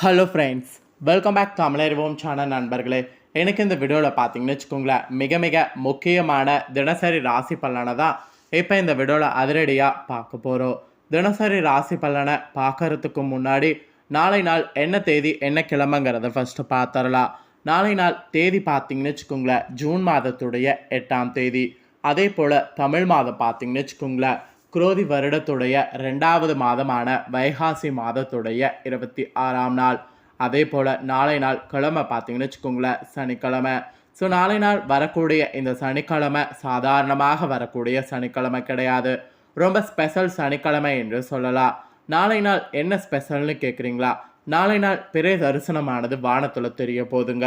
Hello friends welcome back தமிழறிவோம் channel நண்பர்களே. எனக்கு இந்த வீடியோவில் பார்த்தீங்கன்னு வச்சுக்கோங்களேன் மிக மிக முக்கியமான தினசரி ராசி பலனை தான் இப்போ இந்த வீடியோவில் அதிரடியாக பார்க்க போகிறோம் தினசரி ராசி பலனை பார்க்கறதுக்கு முன்னாடி நாளை நாள் என்ன தேதி என்ன கிழமைங்கிறத ஃபஸ்ட்டு பார்த்துடலாம் நாளை நாள் தேதி பார்த்தீங்கன்னு வச்சுக்கோங்களேன் ஜூன் மாதத்துடைய எட்டாம் தேதி. அதே போல் தமிழ் மாதம் பார்த்தீங்கன்னு வச்சுக்கோங்களேன் குரோதி வருடத்துடைய ரெண்டாவது மாதமான வைகாசி மாதத்துடைய இருபத்தி ஆறாம் நாள். அதே போல் நாளை நாள் கிழமை பார்த்தீங்கன்னு வச்சுக்கோங்களேன் சனிக்கிழமை. ஸோ நாளை நாள் வரக்கூடிய இந்த சனிக்கிழமை சாதாரணமாக வரக்கூடிய சனிக்கிழமை கிடையாது. ரொம்ப ஸ்பெஷல் சனிக்கிழமை என்று சொல்லலாம். நாளை நாள் என்ன ஸ்பெஷல்னு கேட்குறீங்களா நாளை நாள் பிறை தரிசனமானது வானத்தில் தெரிய போதுங்க.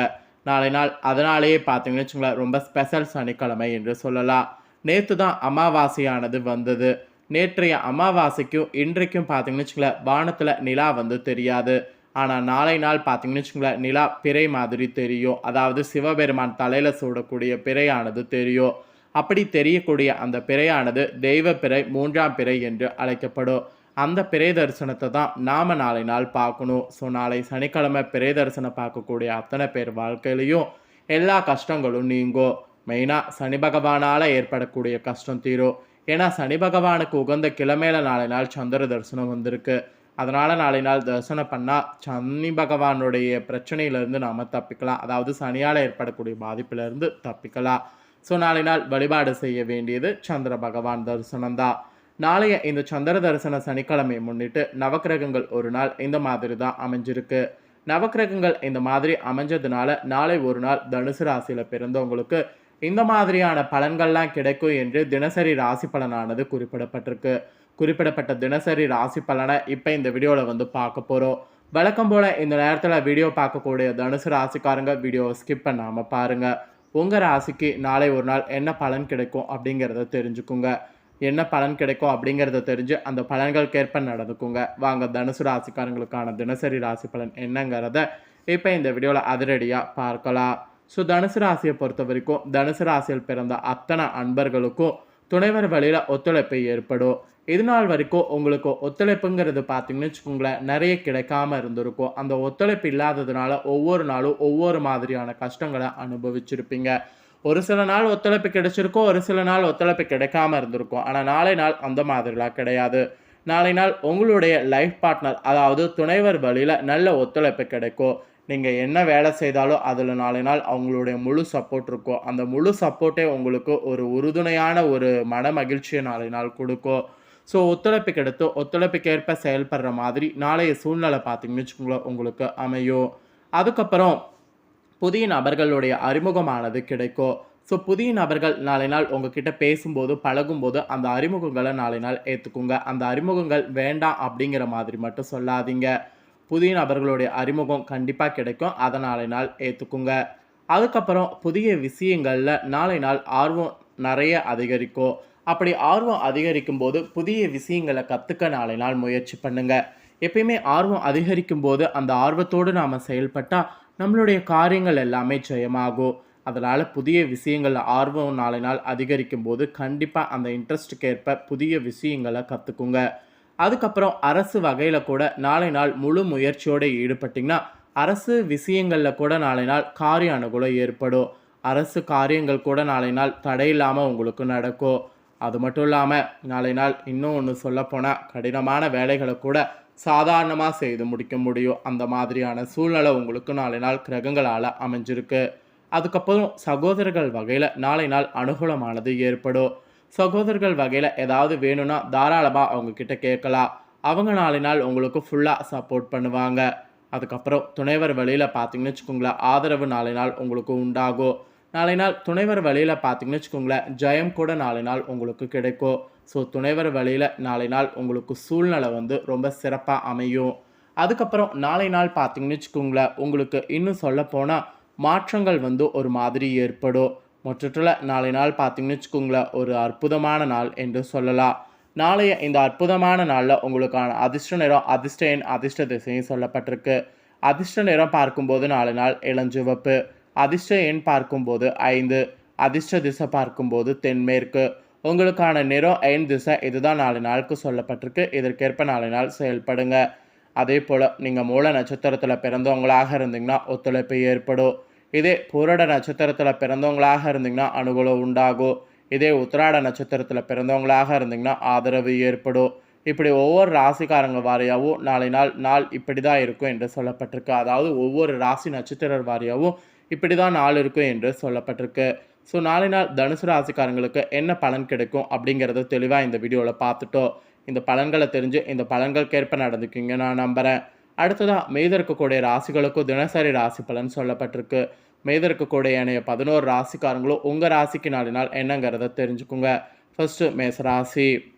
நாளை நாள் அதனாலேயே பார்த்தீங்கன்னு வச்சுங்களேன் ரொம்ப ஸ்பெஷல் சனிக்கிழமை என்று சொல்லலாம். நேற்று தான் அமாவாசையானது வந்தது. நேற்றைய அமாவாசைக்கும் இன்றைக்கும் பார்த்தீங்கன்னு வச்சுங்களேன் வானத்தில் நிலா வந்து தெரியாது. ஆனால் நாளை நாள் பார்த்தீங்கன்னு வச்சுங்களேன் நிலா பிறை மாதிரி தெரியும். அதாவது சிவபெருமான் தலையில் சூடக்கூடிய பிறையானது தெரியும். அப்படி தெரியக்கூடிய அந்த பிறையானது தெய்வ பிறை மூன்றாம் பிறை என்று அழைக்கப்படும். அந்த பிறை தரிசனத்தை தான் நாம் நாளை நாள் பார்க்கணும். ஸோ நாளை சனிக்கிழமை பிறை தரிசனம் பார்க்கக்கூடிய அத்தனை பேர் வாழ்க்கையிலையும் எல்லா கஷ்டங்களும் நீங்கும். மெயினாக சனி பகவானால் ஏற்படக்கூடிய கஷ்டம் தீரும். ஏன்னா சனி பகவானுக்கு உகந்த கிழமையில நாளை நாள் சந்திர தரிசனம் வந்திருக்கு. அதனால் நாளை நாள் தரிசனம் பண்ணால் சனி பகவானுடைய பிரச்சனையிலேருந்து நாம் தப்பிக்கலாம். அதாவது சனியால் ஏற்படக்கூடிய பாதிப்பிலிருந்து தப்பிக்கலாம். ஸோ நாளை நாள் வழிபாடு செய்ய வேண்டியது சந்திர பகவான் தரிசனம் தான். நாளைய இந்த சந்திர தரிசன சனிக்கிழமை முன்னிட்டு நவக்கிரகங்கள் ஒரு நாள் இந்த மாதிரி தான் அமைஞ்சிருக்கு. நவக்கிரகங்கள் இந்த மாதிரி அமைஞ்சதுனால நாளை ஒரு நாள் தனுசு ராசியில் பிறந்தவங்களுக்கு இந்த மாதிரியான பலன்கள்லாம் கிடைக்கும் என்று தினசரி ராசி பலனானது குறிப்பிடப்பட்டிருக்கு. குறிப்பிடப்பட்ட தினசரி ராசி பலனை இப்போ இந்த வீடியோவில் வந்து பார்க்க போகிறோம் வழக்கம் போல் இந்த நேரத்தில் வீடியோ பார்க்கக்கூடிய தனுசு ராசிக்காரங்க வீடியோவை ஸ்கிப் பண்ணாமல் பாருங்கள் உங்கள் ராசிக்கு நாளை ஒரு நாள் என்ன பலன் கிடைக்கும் அப்படிங்கிறத தெரிஞ்சுக்குங்க. என்ன பலன் கிடைக்கும் அப்படிங்கிறத தெரிஞ்சு அந்த பலன்களுக்கேற்ப நடந்துக்குங்க. வாங்க தனுசு ராசிக்காரங்களுக்கான தினசரி ராசி பலன் என்னங்கிறத இப்போ இந்த வீடியோவில் அதிரடியாக பார்க்கலாம். ஸோ தனுசு ராசியை பொறுத்த வரைக்கும் தனுசு ராசியில் பிறந்த அத்தனை அன்பர்களுக்கும் துணைவர் வழியில் ஒத்துழைப்பு ஏற்படும். இது நாள் வரைக்கும் உங்களுக்கு ஒத்துழைப்புங்கிறது பார்த்தீங்கன்னு வச்சுக்கோங்களேன் நிறைய கிடைக்காம இருந்திருக்கும். அந்த ஒத்துழைப்பு இல்லாததுனால ஒவ்வொரு நாளும் ஒவ்வொரு மாதிரியான கஷ்டங்களை அனுபவிச்சிருப்பீங்க. ஒரு சில நாள் ஒத்துழைப்பு கிடைச்சிருக்கும் ஒரு சில நாள் ஒத்துழைப்பு கிடைக்காம இருந்திருக்கும். ஆனால் நாளை நாள் அந்த மாதிரிலாம் கிடையாது. நாளை நாள் உங்களுடைய லைஃப் பார்ட்னர் அதாவது துணைவர் வழியில் நல்ல ஒத்துழைப்பு கிடைக்கும். நீங்கள் என்ன வேலை செய்தாலும் அதில் நாளை நாள் அவங்களுடைய முழு சப்போர்ட் இருக்கும். அந்த முழு சப்போர்ட்டே உங்களுக்கு ஒரு உறுதுணையான ஒரு மன மகிழ்ச்சியை நாளை நாள் கொடுக்கும். ஸோ ஒத்துழைப்பு எடுத்து ஒத்துழைப்புக்கேற்ப செயல்படுற மாதிரி நாளைய சூழ்நிலை பார்த்தீங்கன்னு வச்சுக்கோங்களேன் உங்களுக்கு அமையும். அதுக்கப்புறம் புதிய நபர்களுடைய அறிமுகமானது கிடைக்கும். ஸோ புதிய நபர்கள் நாளை நாள் உங்ககிட்ட பேசும்போது பழகும்போது அந்த அறிமுகங்களை நாளை நாள் ஏற்றுக்குங்க அந்த அறிமுகங்கள் வேண்டாம் அப்படிங்கிற மாதிரி மட்டும் சொல்லாதீங்க. புதிய நபர்களுடைய அறிமுகம் கண்டிப்பாக கிடைக்கும். அதை நாளை நாள் ஏற்றுக்குங்க அதுக்கப்புறம் புதிய விஷயங்களில் நாளை நாள் ஆர்வம் நிறைய அதிகரிக்கும். அப்படி ஆர்வம் அதிகரிக்கும் போது புதிய விஷயங்களை கற்றுக்க நாளை நாள் முயற்சி பண்ணுங்க. எப்பயுமே ஆர்வம் அதிகரிக்கும் போது அந்த ஆர்வத்தோடு நாம் செயல்பட்டால் நம்மளுடைய காரியங்கள் எல்லாமே ஜெயமாகும். அதனால் புதிய விஷயங்களில் ஆர்வம் நாளை நாள் அதிகரிக்கும் போது கண்டிப்பாக அந்த இன்ட்ரெஸ்ட்டுக்கு ஏற்ப புதிய விஷயங்களை கற்றுக்குங்க அதுக்கப்புறம் அரசு வகையில் கூட நாளை நாள் முழு முயற்சியோடு ஈடுபட்டிங்கன்னா அரசு விஷயங்களில் கூட நாளை நாள் காரிய அனுகூலம் ஏற்படும். அரசு காரியங்கள் கூட நாளை நாள் தடையில்லாமல் உங்களுக்கு நடக்கும். அது மட்டும் இல்லாமல் நாளை நாள் இன்னும் ஒன்று சொல்லப்போனால் கடினமான வேலைகளை கூட சாதாரணமாக செய்து முடிக்க முடியும். அந்த மாதிரியான சூழ்நிலை உங்களுக்கு நாளை நாள் கிரகங்களால் அமைஞ்சிருக்கு. அதுக்கப்புறம் சகோதரர்கள் வகையில் நாளை நாள் அனுகூலமானது ஏற்படும். சகோதரர்கள் வகையில் ஏதாவது வேணும்னா தாராளமாக அவங்க கிட்ட கேட்கலாம். அவங்க நாளை நாள் உங்களுக்கு ஃபுல்லாக சப்போர்ட் பண்ணுவாங்க. அதுக்கப்புறம் துணைவர் வழியில் பார்த்தீங்கன்னு வச்சுக்கோங்களேன் ஆதரவு நாளை நாள் உங்களுக்கு உண்டாகும். நாளை நாள் துணைவர் வழியில் பார்த்தீங்கன்னு வச்சுக்கோங்களேன் ஜெயம் கூட நாளை நாள் உங்களுக்கு கிடைக்கும். ஸோ துணைவர் வழியில் நாளை நாள் உங்களுக்கு சூழ்நிலை வந்து ரொம்ப சிறப்பாக அமையும். அதுக்கப்புறம் நாளை நாள் பார்த்தீங்கன்னு வச்சுக்கோங்களேன் உங்களுக்கு இன்னும் சொல்ல போனால் மாற்றங்கள் வந்து ஒரு மாதிரி ஏற்படும். மொத்தத்தில் நாளை நாள் பார்த்தீங்கன்னு வச்சுக்கோங்களேன் ஒரு அற்புதமான நாள் என்று சொல்லலாம். நாளைய இந்த அற்புதமான நாளில் உங்களுக்கான அதிர்ஷ்ட நிறம் அதிர்ஷ்ட எண் அதிர்ஷ்ட திசையும் சொல்லப்பட்டிருக்கு. அதிர்ஷ்ட நிறம் பார்க்கும்போது நாலு நாள் இளஞ்சிவப்பு. அதிர்ஷ்ட எண் பார்க்கும்போது ஐந்து. அதிர்ஷ்ட திசை பார்க்கும்போது தென்மேற்கு. உங்களுக்கான நிறம் எண் திசை இதுதான் நாலு நாளுக்கு சொல்லப்பட்டிருக்கு. இதற்கேற்ப நாலு நாள் செயல்படுங்க. அதே போல் நீங்கள் மூல நட்சத்திரத்தில் பிறந்தவங்களாக இருந்தீங்கன்னா ஒத்துழைப்பு ஏற்படும். இதே பூரட நட்சத்திரத்தில் பிறந்தவங்களாக இருந்தீங்கன்னா அனுகூலம் உண்டாகும். இதே உத்திராட நட்சத்திரத்தில் பிறந்தவங்களாக இருந்தீங்கன்னா ஆதரவு ஏற்படும். இப்படி ஒவ்வொரு ராசிக்காரங்க வாரியாகவும் நாளை நாள் நாள் இப்படி தான் இருக்கும் என்று சொல்லப்பட்டிருக்கு. அதாவது ஒவ்வொரு ராசி நட்சத்திர வாரியாகவும் இப்படி தான் நாள் இருக்கும் என்று சொல்லப்பட்டிருக்கு. ஸோ நாளை நாள் தனுசு ராசிக்காரங்களுக்கு என்ன பலன் கிடைக்கும் அப்படிங்கிறத தெளிவாக இந்த வீடியோவில் பார்த்துட்டோம். இந்த பலன்களை தெரிஞ்சு இந்த பலன்களுக்கேற்ப நடந்துக்குங்க நான் நம்புகிறேன் அடுத்ததாக மீத இருக்கக்கூடிய ராசிகளுக்கும் தினசரி ராசி பலன் சொல்லப்பட்டிருக்கு. மீத இருக்கக்கூடிய ஏனைய பதினோரு ராசிக்காரங்களும் உங்கள் ராசிக்கு நாளினால் நாள் என்னங்கிறத தெரிஞ்சுக்குங்க. மேச ராசி.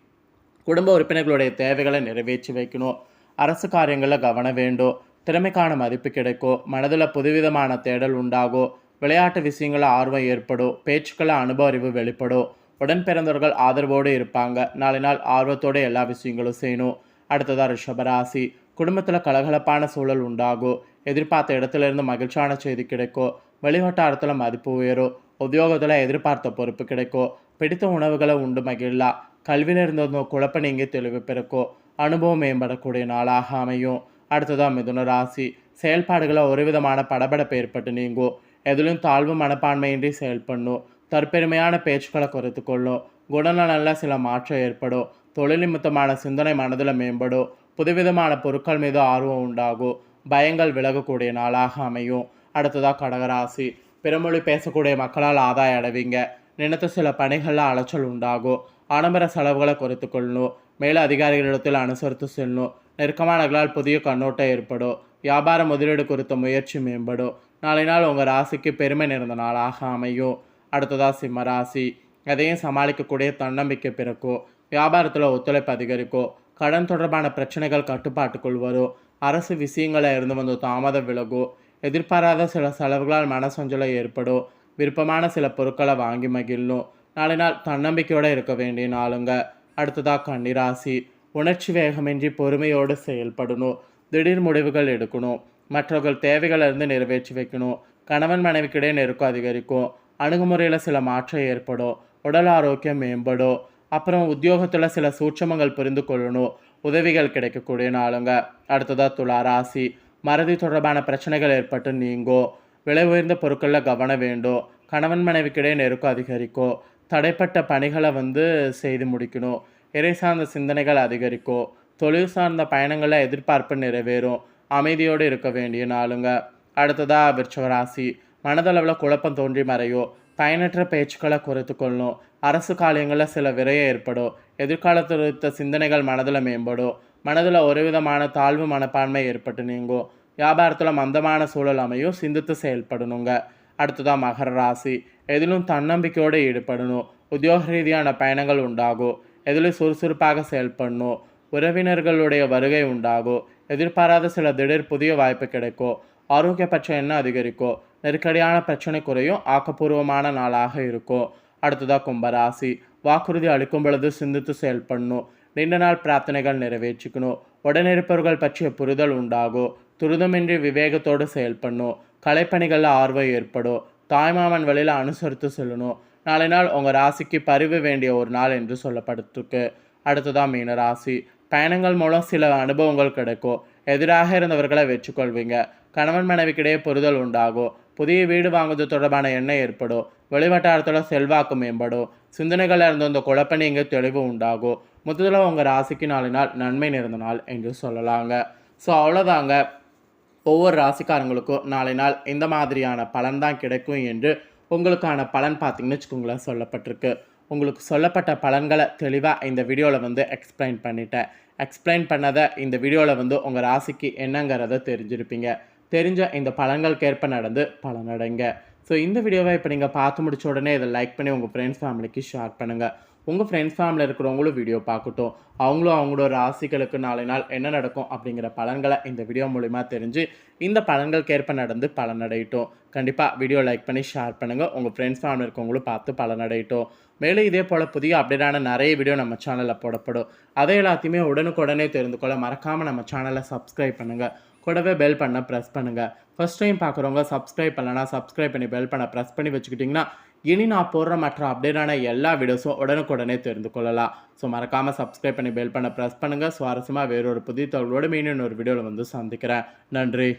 குடும்ப உறுப்பினர்களுடைய தேவைகளை நிறைவேற்றி வைக்கணும். அரசு காரியங்களில் கவனம் வேண்டும். திறமைக்கான மதிப்பு கிடைக்கும். மனதில் புதுவிதமான தேடல் உண்டாகும். விளையாட்டு விஷயங்களில் ஆர்வம் ஏற்படும். பேச்சுக்களை அனுபவ அறிவு வெளிப்படும். உடன் பிறந்தவர்கள் ஆதரவோடு இருப்பாங்க. நாளை நாள் ஆர்வத்தோடு எல்லா விஷயங்களும் செய்யணும். அடுத்ததாக ரிஷபராசி குடும்பத்தில் கலகலப்பான சூழல் உண்டாகும் எதிர்பார்த்த இடத்துல இருந்து மகிழ்ச்சியான செய்தி கிடைக்கும் வெளிவட்டாரத்தில் மதிப்பு உயரும் உத்தியோகத்தில் எதிர்பார்த்த பொறுப்பு கிடைக்கும் பிடித்த உணவுகளை உண்டு மகிழலாம் கல்வியில் இருந்த குழப்ப நீங்கி தெளிவு பிறக்கும் அனுபவம் மேம்படக்கூடிய நாளாக அமையும். அடுத்ததாக மிதுன ராசி. செயல்பாடுகளை ஒரு விதமான படபடப்பு ஏற்பட்டு நீங்கும் எதிலும் தாழ்வு மனப்பான்மையின்றி செயல்படணும் தற்பெருமையான பேச்சுக்களை குறைத்து கொள்ளும் குணநலனில் சில மாற்றம் ஏற்படும் தொழில் நிமித்தமான சிந்தனை மனதில் மேம்படும் புதுவிதமான பொருட்கள் மீது ஆர்வம் உண்டாகும் பயங்கள் விலகக்கூடிய நாளாக அமையும். அடுத்ததாக கடகராசி. பிறமொழி பேசக்கூடிய மக்களால் ஆதாயம் அடைவீங்க. நினைத்த சில பணிகளில் அலைச்சல் உண்டாகும் ஆடம்பர செலவுகளை குறைத்து கொள்ளணும். மேல அதிகாரிகளிடத்தில் அனுசரித்து செல்லணும். நெருக்கமானங்களால் புதிய கண்ணோட்டம் ஏற்படும். வியாபார முதலீடு குறித்த முயற்சி மேம்படும். நாளை நாள் உங்கள் ராசிக்கு பெருமை நிறைந்த நாளாக அமையும். அடுத்ததாக சிம்ம ராசி. எதையும் சமாளிக்கக்கூடிய தன்னம்பிக்கை பிறக்கும். வியாபாரத்தில் ஒத்துழைப்பு அதிகரிக்கும். கடன் தொடர்பான பிரச்சனைகள் கட்டுப்பாட்டுக்குள் வரும் அரசு விஷயங்களை இருந்து வந்து தாமதம் விலகும் எதிர்பாராத சில செலவுகளால் மனசஞ்சலம் ஏற்படும் விருப்பமான சில பொருட்களை வாங்கி மகிழணும் நாளை நாள் தன்னம்பிக்கையோடு இருக்க வேண்டிய நாளுங்க. அடுத்ததாக கன்னிராசி. உணர்ச்சி வேகமின்றி பொறுமையோடு செயல்படணும். திடீர் முடிவுகள் எடுக்கணும். மற்றவர்கள் தேவைகளை இருந்து நிறைவேற்றி வைக்கணும். கணவன் மனைவிக்கிடையே நெருக்கம் அதிகரிக்கும். அணுகுமுறையில் சில மாற்றம் ஏற்படும். உடல் ஆரோக்கியம் மேம்படும். அப்புறம் உத்தியோகத்தில் சில சூட்சமங்கள் புரிந்து கொள்ளணும். உதவிகள் கிடைக்கக்கூடிய நாளுங்க. அடுத்ததாக துளா ராசி. மறதி தொடர்பான பிரச்சனைகள் ஏற்பட்டு நீங்கும் விலை உயர்ந்த பொருட்களில் கவனம் வேண்டும் கணவன் மனைவிக்கிடையே நெருக்கம் அதிகரிக்கும் தடைப்பட்ட பணிகளை வந்து செய்து முடிக்கணும் இறை சார்ந்த சிந்தனைகள் அதிகரிக்கும் தொழில் சார்ந்த பயணங்களில் எதிர்பார்ப்பு நிறைவேறும். அமைதியோடு இருக்க வேண்டிய நாளுங்க. அடுத்ததாக விருச்சவராசி மனதளவில் குழப்பம் தோன்றி மறையும் பயனற்ற பேச்சுக்களை குறைத்து கொள்ளும் அரசு காரியங்களில் சில விரைய ஏற்படும் எதிர்காலத்தில் குறித்த சிந்தனைகள் மனதில் மேம்படும் மனதில் ஒரு விதமான தாழ்வு மனப்பான்மை ஏற்பட்டு நீங்கும் வியாபாரத்தில் மந்தமான சூழல் அமையும் சிந்தித்து செயல்படணுங்க. அடுத்ததாக மகர ராசி. எதிலும் தன்னம்பிக்கையோடு ஈடுபடணும். உத்தியோக ரீதியான பயணங்கள் உண்டாகும் எதிலும் சுறுசுறுப்பாக செயல்படணும். உறவினர்களுடைய வருகை உண்டாகும் எதிர்பாராத சில திடீர் புதிய வாய்ப்பு கிடைக்கும் ஆரோக்கிய பிரச்சனை என்ன அதிகரிக்கும் நெருக்கடியான பிரச்சனை குறையும் ஆக்கப்பூர்வமான நாளாக இருக்கும் அடுத்ததாக கும்பராசி. வாக்குறுதி அளிக்கும் பொழுது சிந்தித்து செயல்படணும். நீண்ட நாள் பிரார்த்தனைகள் நிறைவேற்றிக்கணும். உடனிருப்பவர்கள் பற்றிய புரிதல் உண்டாகும். துரிதமின்றி விவேகத்தோடு செயல்படணும். கலைப்பணிகளில் ஆர்வம் ஏற்படும். தாய்மாமன் வழியில் அனுசரித்து செல்லணும். நாளை நாள் உங்கள் ராசிக்கு பரிவு வேண்டிய ஒரு நாள் என்று சொல்லப்படுத்துக்கு அடுத்ததாக மீன ராசி பயணங்கள் மூலம் சில அனுபவங்கள் கிடைக்கும். எதிராக இருந்தவர்களை வச்சுக்கொள்வீங்க கணவன் மனைவிக்கிடையே புரிதல் உண்டாகும். புதிய வீடு வாங்குவது தொடர்பான எண்ணம் ஏற்படும். வெளிவட்டாரத்தில் செல்வாக்கு மேம்படும். சிந்தனைகளில் இருந்த இந்த குழப்ப நீங்க தெளிவு உண்டாகும். மொத்தத்தில் உங்கள் ராசிக்கு நாளினால் நாள் நன்மை நிறைந்த நாள் என்று சொல்லலாங்க. ஸோ அவ்வளோதாங்க ஒவ்வொரு ராசிக்காரங்களுக்கும் நாளை நாள் இந்த மாதிரியான பலன் தான் கிடைக்கும் என்று உங்களுக்கான பலன் பார்த்தீங்கன்னு வச்சுக்கோங்களேன் சொல்லப்பட்டிருக்கு. உங்களுக்கு சொல்லப்பட்ட பலன்களை தெளிவாக இந்த வீடியோவில் வந்து எக்ஸ்பிளைன் பண்ணிட்டேன். எக்ஸ்பிளைன் பண்ணதை இந்த வீடியோவில் வந்து உங்கள் ராசிக்கு என்னங்கிறத தெரிஞ்சிருப்பீங்க. தெரிஞ்ச இந்த பழங்களுக்கேற்ப நடந்து பலனடைங்க. ஸோ இந்த வீடியோவை இப்போ நீங்கள் பார்த்து முடிச்ச உடனே இதை லைக் பண்ணி உங்கள் ஃப்ரெண்ட்ஸ் ஃபேமிலிக்கு ஷேர் பண்ணுங்கள் உங்கள் ஃப்ரெண்ட்ஸ் ஃபேமிலியில் இருக்கிறவங்களும் வீடியோ பார்க்கட்டும். அவங்களும் அவங்களோட ராசிகளுக்கு நாளை நாள் என்ன நடக்கும் அப்படிங்கிற பலன்களை இந்த வீடியோ மூலிமா தெரிஞ்சு இந்த பலன்களுக்கேற்ப நடந்து பலனடையட்டும். கண்டிப்பாக வீடியோ லைக் பண்ணி ஷேர் பண்ணுங்கள் உங்கள் ஃப்ரெண்ட்ஸ் ஃபேமிலி இருக்கவங்களும் பார்த்து பலனடையட்டும். மேலும் இதே போல் புதிய அப்டேட்டான நிறைய வீடியோ நம்ம சேனலில் போடப்படும். அதை எல்லாத்தையுமே உடனுக்குடனே தெரிந்து கொள்ள மறக்காமல் நம்ம சேனலை சப்ஸ்கிரைப் பண்ணுங்கள் கூடவே பெல் பண்ண ப்ரெஸ் பண்ணுங்கள் ஃபஸ்ட் டைம் பார்க்குறவங்க சப்ஸ்கிரைப் பண்ணலன்னா சப்ஸ்கிரைப் பண்ணி பெல் பண்ண ப்ரெஸ் பண்ணி வச்சுக்கிட்டிங்கன்னா இனி நான் போடுற மற்ற அப்டேட்டான எல்லா வீடியோஸும் உடனுக்குடனே தெரிந்து கொள்ளலாம். ஸோ மறக்காமல் சப்ஸ்கிரைப் பண்ணி பெல் பண்ண ப்ரெஸ் பண்ணுங்கள் சுவாரஸ்யமாக வேறொரு புதிய தகவலோடு மீண்டும் ஒரு வீடியோவில் வந்து சந்திக்கிறேன். நன்றி.